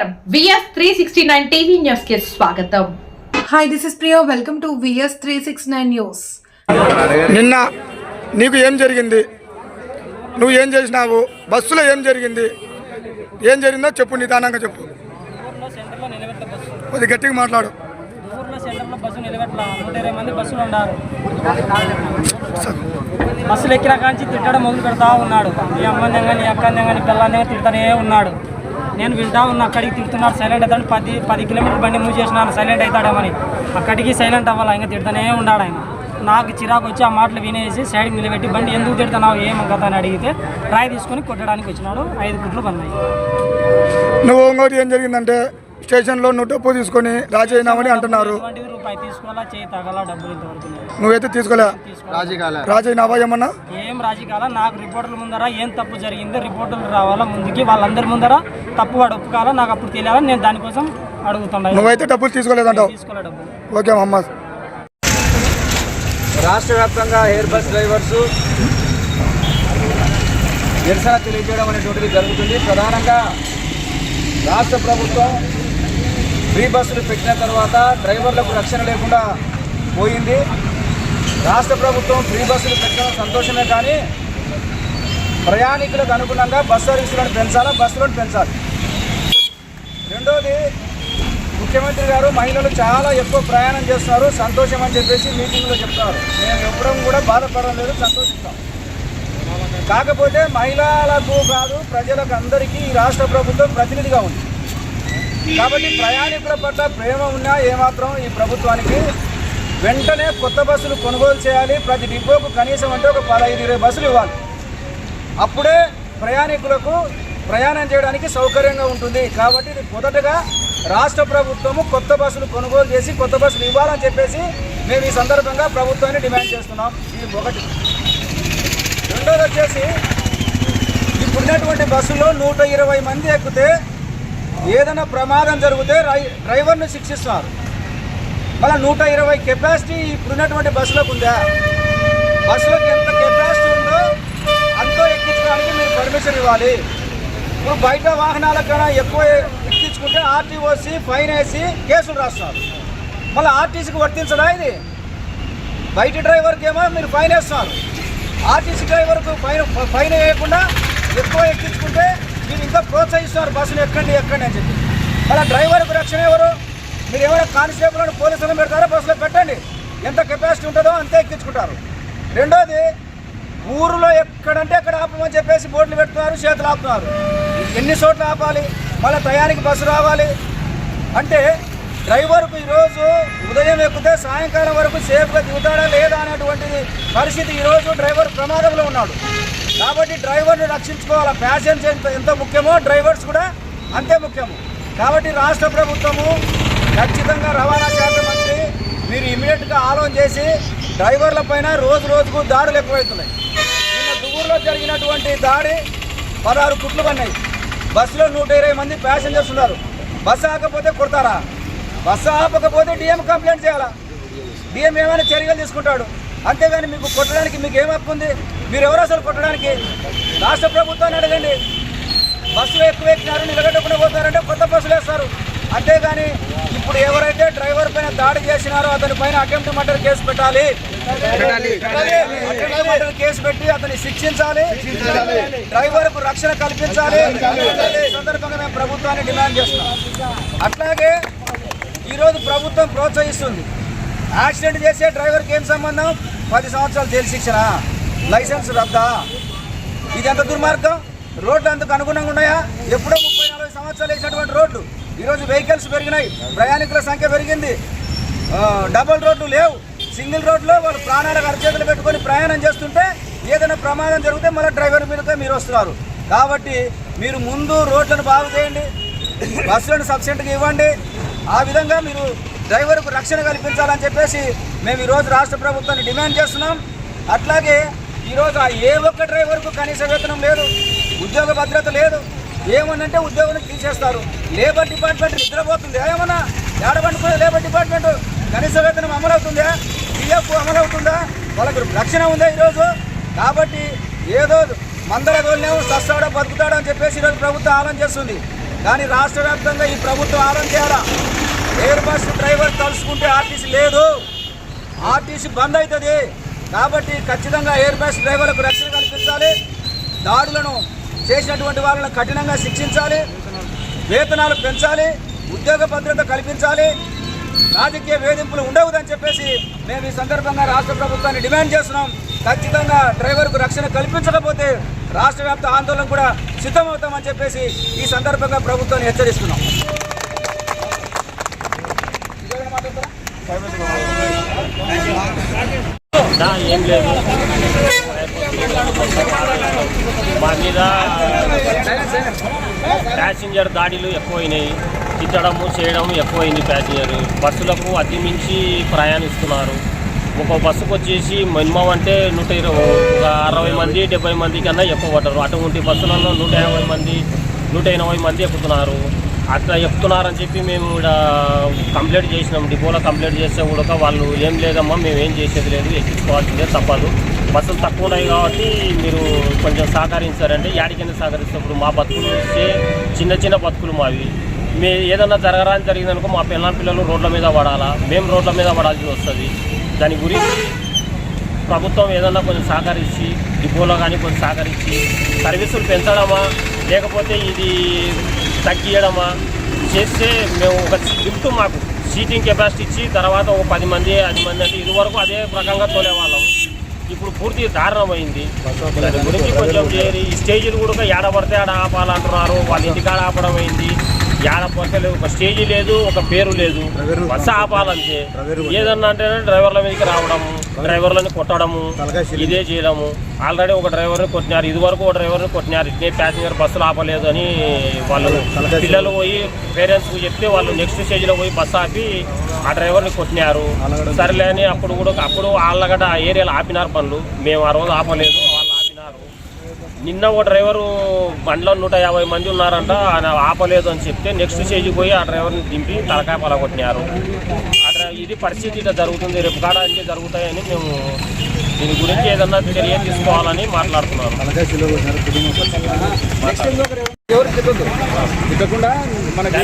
నమస్కారం. VS three sixty nine TV న్యూస్కి స్వాగతం. Hi, this is Priya. Welcome to VS 369 News. నిన్న నీకు ఏం జరిగింది? నువ్వు ఏం చేసినావు? బస్సులో ఏం జరిగింది? ఏం జరిగిందో చెప్పు నిదానంగా చెప్పు. కొద్ది గట్టిగా మాట్లాడు. ఊర్లో సెంటర్లో బస్సు నిలబెట్ల నూట ఇరవై మంది బస్సులు ఉన్నారు బస్సులు ఎక్కిన కాంచి తిట్టడం మొదలు పెడతా ఉన్నాడు. నీ అమ్మంది కానీ అక్కంది కానీ పిల్లంది తిడతానే ఉన్నాడు. నేను వింటా ఉన్నా అక్కడికి తిడుతున్నాడు సైలెంట్ అవుతాడు. పది పది కిలోమీటర్లు బండి మూవ్ చేసినాను సైలెంట్ అవుతాడేమని. అక్కడికి సైలెంట్ అవ్వాలి ఇంకా తిడతానే ఉన్నాడు ఆయన. నాకు చిరాకు వచ్చి ఆ మాటలు వినేసి సైడ్కి నిలబెట్టి బండి ఎందుకు తిడుతున్నావు ఏం కదా అని అడిగితే రాయి తీసుకొని కొట్టడానికి వచ్చినాడు. ఐదు కుట్లు పన్నాయి నువ్వు ఇంకోటి ఏం జరిగిందంటే స్టేషన్లో నువ్వు డబ్బు తీసుకొని రాజీ అయినామని అంటున్నారు. నువ్వైతే తీసుకోలే. తీసుకోవాలి. రాజీ అయినావా ఏమన్నా? ఏం రాజకీయాల నాకు రిపోర్టుల ముందర ఏం తప్పు జరిగిందో రిపోర్టులు రావాలా ముందుకి వాళ్ళందరి ముందర తప్పు వాడు ఒప్పుకోవాలా నాకు అప్పుడు తెలియాలా నేను దానికోసం అడుగుతున్నా. నువ్వైతే డబ్బులు తీసుకోలేదంటావు. ఓకే అమ్మ. రాష్ట్ర వ్యాప్తంగా ఎయిర్ బస్ డ్రైవర్స్ నిరసన తెలియజేయడం అనేటువంటిది జరుగుతుంది. ప్రధానంగా రాష్ట్ర ప్రభుత్వం ఫ్రీ బస్సులు పెట్టిన తర్వాత డ్రైవర్లకు రక్షణ లేకుండా పోయింది. రాష్ట్ర ప్రభుత్వం ఫ్రీ బస్సులు పెట్టడం సంతోషమే కానీ ప్రయాణికులకు అనుగుణంగా బస్ సర్వీసులను పెంచాలా బస్సులను పెంచాలి? రెండోది ముఖ్యమంత్రి గారు మహిళలు చాలా ఎక్కువ ప్రయాణం చేస్తున్నారు సంతోషం అని చెప్పేసి మీటింగ్లో చెప్తారు మేము ఎప్పుడూ కూడా బాధపడడం లేదు సంతోషిస్తాం. కాకపోతే మహిళలకు కాదు ప్రజలకు అందరికీ ఈ రాష్ట్ర ప్రభుత్వం ప్రతినిధిగా ఉంది. కాబట్టి ప్రయాణికుల పట్ల ప్రేమ ఉన్నా ఏమాత్రం ఈ ప్రభుత్వానికి వెంటనే కొత్త బస్సులు కొనుగోలు చేయాలి. ప్రతి డిపోకు కనీసం అంటే ఒక పదహైదు ఇరవై బస్సులు ఇవ్వాలి. అప్పుడే ప్రయాణికులకు ప్రయాణం చేయడానికి సౌకర్యంగా ఉంటుంది. కాబట్టి ఇది మొదటగా రాష్ట్ర ప్రభుత్వము కొత్త బస్సులు కొనుగోలు చేసి కొత్త బస్సులు ఇవ్వాలని చెప్పేసి మేము ఈ సందర్భంగా ప్రభుత్వాన్ని డిమాండ్ చేస్తున్నాం. ఇది ఒకటి రెండోది వచ్చేసి ఇప్పుడున్నటువంటి బస్సులో నూట ఇరవై మంది ఎక్కితే ఏదైనా ప్రమాదం జరిగితే డ్రైవర్ను శిక్షిస్తున్నారు మళ్ళీ నూట ఇరవై కెపాసిటీ ఇప్పుడున్నటువంటి బస్సులకు ఉందా? బస్సులకు ఎంత కెపాసిటీ ఉందో అంతో ఎక్కించడానికి మీరు పర్మిషన్ ఇవ్వాలి. ఇప్పుడు బయట వాహనాల కన్నా ఎక్కువ ఎక్కించుకుంటే ఆర్టీఓసి ఫైన్ వేసి కేసులు రాస్తున్నారు మళ్ళీ ఆర్టీసీకి వర్తించడా ఇది? బయట డ్రైవర్కి ఏమో మీరు ఫైన్ వేస్తున్నారు ఆర్టీసీ డ్రైవర్కు ఫైన్ ఫైన్ వేయకుండా ఎక్కువ ఎక్కించుకుంటే మీరు ఇంకా ప్రోత్సహిస్తున్నారు బస్సులు ఎక్కండి ఎక్కండి అని చెప్పి. అలా డ్రైవర్కు రక్షణ ఎవరు? మీరు ఏమైనా కానిస్టేబుల్ పోలీసులను పెడతారో? బస్సులో పెట్టండి. ఎంత కెపాసిటీ ఉంటుందో అంతే ఎక్కించుకుంటారు. రెండోది ఊరిలో ఎక్కడంటే ఎక్కడ ఆపమని చెప్పేసి బోర్డులు పెడుతున్నారు చేతులు ఆపుతున్నారు. ఎన్ని చోట్ల ఆపాలి? మళ్ళీ టయానికి బస్సు రావాలి. అంటే డ్రైవర్కు ఈరోజు ఉదయం ఎక్కితే సాయంకాలం వరకు సేఫ్గా దిగుతాడా లేదా అనేటువంటిది పరిస్థితి ఈరోజు డ్రైవర్ ప్రమాదంలో ఉన్నాడు. కాబట్టి డ్రైవర్ని రక్షించుకోవాలి? ప్యాసెంజర్ ఎంత ఎంత ముఖ్యమో డ్రైవర్స్ కూడా అంతే ముఖ్యము. కాబట్టి రాష్ట్ర ప్రభుత్వము ఖచ్చితంగా రవాణా శాఖ మంత్రి మీరు ఇమీడియట్గా ఆలోచన చేసి డ్రైవర్ల పైన రోజు రోజుకు దాడులు ఎక్కువవుతున్నాయి నిన్న దువ్వూరులో జరిగినటువంటి దాడి పదహారు కుట్లు పన్నాయి బస్సులో నూట ఇరవై మంది ప్యాసింజర్స్ ఉన్నారు. బస్సు ఆకపోతే కొడతారా? బస్సు ఆపకపోతే డిఎం కంప్లైంట్ చేయాలా? డిఎం ఏమైనా చర్యలు తీసుకుంటాడు? అంతేగాని మీకు కొట్టడానికి మీకు ఏం హక్కు ఉంది? మీరు ఎవరు అసలు కొట్టడానికి? రాష్ట్ర ప్రభుత్వాన్ని అడగండి. బస్సులు ఎక్కువ ఎక్కినారు నిలబెట్టకుండా పోతారంటే కొత్త బస్సులు వేస్తారు. అంతేగాని ఇప్పుడు ఎవరైతే డ్రైవర్ పైన దాడి చేసినారో అతని పైన అటెంప్ట్ మర్డర్ కేసు పెట్టాలి. అటెంప్ట్ మర్డర్ కేసు పెట్టి అతన్ని శిక్షించాలి. డ్రైవర్కు రక్షణ కల్పించాలి. ఈ సందర్భంగా మేము ప్రభుత్వాన్ని డిమాండ్ చేస్తున్నాం. అట్లాగే ఈరోజు ప్రభుత్వం ప్రోత్సహిస్తుంది. యాక్సిడెంట్ చేసే డ్రైవర్కి ఏం సంబంధం? పది సంవత్సరాలు జైలు శిక్షణ లైసెన్స్ రద్దా. ఇది ఎంత దుర్మార్గం? రోడ్లు అందుకు అనుగుణంగా ఉన్నాయా? ఎప్పుడో ముప్పై నలభై సంవత్సరాలు వేసినటువంటి రోడ్లు. ఈరోజు వెహికల్స్ పెరిగినాయి. ప్రయాణికుల సంఖ్య పెరిగింది. డబుల్ రోడ్లు లేవు. సింగిల్ రోడ్లో వాళ్ళు ప్రాణాలకు అరచేతులు పెట్టుకొని ప్రయాణం చేస్తుంటే ఏదైనా ప్రమాదం జరిగితే మళ్ళీ డ్రైవర్ మీదకే మీరు వస్తున్నారు. కాబట్టి మీరు ముందు రోడ్లను బాగు చేయండి. బస్సులను సబ్సెంట్గా ఇవ్వండి. ఆ విధంగా మీరు డ్రైవర్కు రక్షణ కల్పించాలని చెప్పేసి మేము ఈరోజు రాష్ట్ర ప్రభుత్వాన్ని డిమాండ్ చేస్తున్నాం. అట్లాగే ఈరోజు ఆ ఏ ఒక్క డ్రైవర్కు కనీస వేతనం లేదు ఉద్యోగ భద్రత లేదు. ఏమనంటే ఉద్యోగులకు తీసేస్తారు. లేబర్ డిపార్ట్మెంట్ నిద్రపోతుంది. ఏమన్నా ఏడబండుకునే లేబర్ డిపార్ట్మెంట్ కనీస వేతనం అమలవుతుందా? పిఎఫ్ అమలవుతుందా? వాళ్ళకు రక్షణ ఉందా ఈరోజు? కాబట్టి ఏదో మందర తోలినేమో సస్తాడో బతుకుతాడో అని చెప్పేసి ఈరోజు ప్రభుత్వం ఆలోచన చేస్తుంది. కానీ రాష్ట్ర వ్యాప్తంగా ఈ ప్రభుత్వం ఆరం చేయాలా? ఎయిర్ బస్ డ్రైవర్ తలుసుకుంటే ఆర్టీసీ లేదు. ఆర్టీసీ బంద్ అవుతుంది కాబట్టి ఖచ్చితంగా ఎయిర్ బస్ డ్రైవర్లకు రక్షణ కల్పించాలి. దాడులను చేసినటువంటి వాళ్ళను కఠినంగా శిక్షించాలి. వేతనాలు పెంచాలి. ఉద్యోగ భద్రత కల్పించాలి. రాజకీయ వేధింపులు ఉండవద్దని చెప్పేసి మేము ఈ సందర్భంగా రాష్ట్ర ప్రభుత్వాన్ని డిమాండ్ చేస్తున్నాం. ఖచ్చితంగా డ్రైవర్కు రక్షణ కల్పించకపోతే రాష్ట్ర వ్యాప్త ఆందోళన కూడా సిద్ధమవుతామని చెప్పేసి ఈ సందర్భంగా ప్రభుత్వాన్ని హెచ్చరిస్తున్నాం. ఏం లేదు. మా మీద ప్యాసింజర్ దాడిలు ఎక్కువైనాయి. తిట్టడము చేయడము ఎక్కువైంది ప్యాసింజర్ బస్సులకు అతిమించి ప్రయాణిస్తున్నారు. ఒక బస్సుకు వచ్చేసి మినిమం అంటే నూట ఇరవై అరవై మంది డెబ్బై మంది కన్నా ఎక్కువ పడ్డారు. అటువంటి బస్సులలో నూట యాభై మంది నూట ఎనభై మంది ఎక్కుతున్నారు. అట్లా ఎక్కుతున్నారని చెప్పి మేము ఇక్కడ కంప్లైంట్ చేసినాం. డిపోలో కంప్లైంట్ చేస్తే కూడా వాళ్ళు ఏం లేదమ్మా మేము ఏం చేసేది లేదు ఎక్కించుకోవాల్సిందే తప్పదు. బస్సులు తక్కువ ఉన్నాయి కాబట్టి మీరు కొంచెం సహకరించారంటే యాడికైనా సహకరిస్తే మా బతుకులు ఇస్తే చిన్న చిన్న బతుకులు మావి. మే ఏదన్నా జరగరాని జరిగిందనుకో మా పిల్లల పిల్లలు రోడ్ల మీద పడాలా? మేము రోడ్ల మీద పడాల్సి వస్తుంది. దాని గురించి ప్రభుత్వం ఏదన్నా కొంచెం సహకరించి డిపోలో కానీ కొంచెం సహకరించి సర్వీసులు పెంచడమా లేకపోతే ఇది తగ్గియడమా చేస్తే మేము ఒక లిఫ్ట్ మాకు సీటింగ్ కెపాసిటీ ఇచ్చి తర్వాత ఒక పది మంది ఐదు మంది అంటే ఇదివరకు అదే రకంగా తోలేవాళ్ళం. ఇప్పుడు పూర్తి దారుణమైంది దాని గురించి కొంచెం చేరి ఈ స్టేజీలు కూడా ఏడ పడితే ఆడ ఆపాలంటున్నారు వాళ్ళ ఇంటికాడ ఆపడం అయింది. పడితే లేదు ఒక స్టేజీ లేదు ఒక పేరు లేదు. బస్సు ఆపాలంతే ఏదన్నా అంటే డ్రైవర్ల మీదకి రావడము డ్రైవర్లని కొట్టడము ఇదే చేయడము. ఆల్రెడీ ఒక డ్రైవర్ని కొట్టినారు. ఇది వరకు ఒక డ్రైవర్ని కొట్టినారు. ఇట్నే ప్యాసింజర్ బస్సులు ఆపలేదు అని వాళ్ళు పిల్లలు పోయి పేరెంట్స్కి చెప్తే వాళ్ళు నెక్స్ట్ స్టేజ్లో పోయి బస్సు ఆపి ఆ డ్రైవర్ని కొట్టినారు. సరేలే అని అప్పుడు కూడా అప్పుడు వాళ్ళగడ ఆ ఏరియాలో ఆపినారు పనులు. మేము ఆ రోజు ఆపలేదు. నిన్న ఒక డ్రైవరు బండ్లో నూట యాభై మంది ఉన్నారంట ఆయన ఆపలేదు అని చెప్తే నెక్స్ట్ స్టేజ్కి పోయి ఆ డ్రైవర్ని దింపి తలకాయ పలగొట్టినారు. ఇది పరిస్థితి ఇట్లా జరుగుతుంది రేపు కాడ అన్నీ జరుగుతాయని మేము దీని గురించి ఏదన్నా చర్య తీసుకోవాలని ఎవరు మనకి